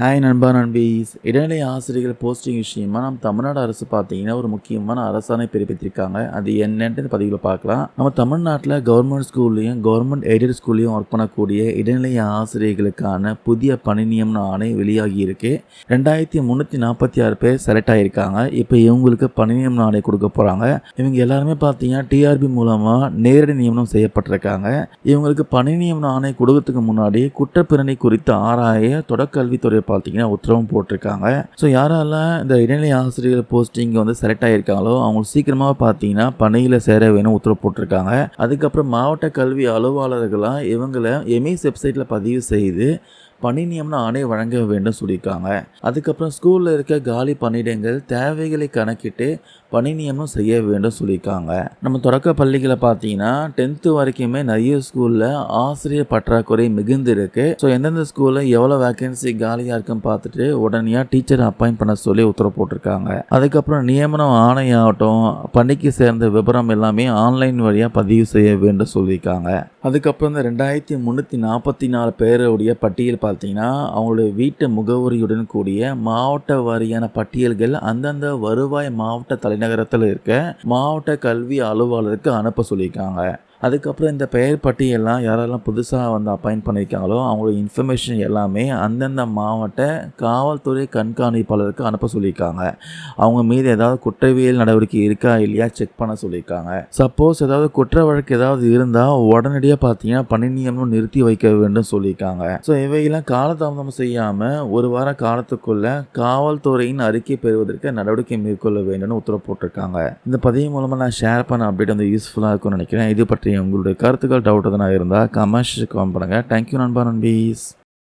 Hi நண்பா நண்பீஸ். இடைநிலை ஆசிரியர்கள் போஸ்டிங் விஷயமா? நம்ம தமிழ்நாடு அரசு பார்த்தீங்கன்னா ஒரு முக்கியமான அரசாணை பிறப்பித்திருக்காங்க. அது என்னன்ட்டு பதிவில் பார்க்கலாம். நம்ம தமிழ்நாட்டில் கவர்மெண்ட் ஸ்கூல்லையும் கவர்மெண்ட் எய்டட் ஸ்கூல்லையும் ஒர்க் பண்ணக்கூடிய இடைநிலை ஆசிரியர்களுக்கான புதிய பணி நியமன ஆணை வெளியாகி இருக்கு. ரெண்டாயிரத்தி முந்நூற்றி நாற்பத்தி ஆறு பேர் செலக்ட் ஆகியிருக்காங்க இப்போ இவங்களுக்கு பணி நியமன ஆணை கொடுக்க போகிறாங்க இவங்க எல்லாருமே பார்த்தீங்கன்னா டிஆர்பி மூலமாக நேரடி நியமனம் செய்யப்பட்டிருக்காங்க. இவங்களுக்கு பணி நியமன ஆணை கொடுக்கறதுக்கு முன்னாடி குற்றப்பிரணி குறித்து ஆராய தொடக்கல்வித்துறை பார்த்தீங்கன்னா உத்தரவும் போட்டிருக்காங்க. ஸோ யாரெல்லாம் இந்த இடைநிலை ஆசிரியர் போஸ்டிங் வந்து செலக்ட் ஆகியிருக்காங்களோ அவங்க சீக்கிரமாக பார்த்தீங்கன்னா பணியில் சேர வேணும் உத்தரவு போட்டிருக்காங்க. அதுக்கப்புறம் மாவட்ட கல்வி அலுவலர்களாக இவங்களை எம்இஸ் வெப்சைட்டில் பதிவு செய்து பணி நியமன ஆணை வழங்க வேண்டும் சொல்லியிருக்காங்க. அதுக்கப்புறம் ஸ்கூலில் இருக்க காலி பணியிடங்கள் தேவைகளை கணக்கிட்டு பணி நியமனம் செய்ய வேண்டும் சொல்லியிருக்காங்க. நம்ம தொடக்க பள்ளிகளை பார்த்தீங்கன்னா டென்த்து வரைக்குமே நிறைய ஸ்கூலில் ஆசிரியர் பற்றாக்குறை மிகுந்து இருக்கு ஸோ எந்தெந்த ஸ்கூலில் எவ்வளோ வேகன்சி காலியாக இருக்குன்னு பார்த்துட்டு உடனடியாக டீச்சர் அப்பாயிண்ட் பண்ண சொல்லி உத்தரவு போட்டிருக்காங்க. அதுக்கப்புறம் நியமனம் ஆணையாகட்டும் பணிக்கு சேர்ந்த விவரம் எல்லாமே ஆன்லைன் வழியாக பதிவு செய்ய வேண்டும் சொல்லியிருக்காங்க. அதுக்கப்புறம் இந்த ரெண்டாயிரத்தி முந்நூற்றி நாற்பத்தி நாலு பேருடைய பட்டியல் பார்த்தீங்கன்னா அவங்களுடைய வீட்டு முகவரியுடன் கூடிய மாவட்ட வாரியான பட்டியல்கள் அந்தந்த வருவாய் மாவட்ட தலைநகரத்தில் இருக்க மாவட்ட கல்வி அலுவலருக்கு அனுப்ப சொல்லியிருக்காங்க. அதுக்கப்புறம் இந்த பெயர் பட்டியெல்லாம் யாரெல்லாம் புதுசாக வந்து அப்பாயிண்ட் பண்ணியிருக்காங்களோ அவங்களோட இன்ஃபர்மேஷன் எல்லாமே அந்தந்த மாவட்ட காவல்துறை கண்காணிப்பாளருக்கு அனுப்ப சொல்லியிருக்காங்க. அவங்க மீது ஏதாவது குற்றவியல் நடவடிக்கை இருக்கா இல்லையா செக் பண்ண சொல்லியிருக்காங்க. சப்போஸ் ஏதாவது குற்ற வழக்கு ஏதாவது இருந்தால் உடனடியாக பார்த்தீங்கன்னா பணி நியமனம் நிறுத்தி வைக்க வேண்டும் சொல்லியிருக்காங்க. ஸோ இவையெல்லாம் காலதாமதம் செய்யாமல் ஒரு வார காலத்துக்குள்ள காவல்துறையின் அறிக்கை பெறுவதற்கு நடவடிக்கை மேற்கொள்ள வேண்டும்னு உத்தரவு போட்டிருக்காங்க. இந்த பதிவு மூலமாக நான் ஷேர் பண்ண அப்டேட் வந்து யூஸ்ஃபுல்லாக இருக்கும்னு நினைக்கிறேன். இது பற்றி உங்களுடைய கருத்துக்கள் டவுட் எதனா இருந்தால் கமெண்ட்ஸ் கமெண்ட் பண்ணுங்கள் தேங்க்யூ நண்பா நண்பீஸ்.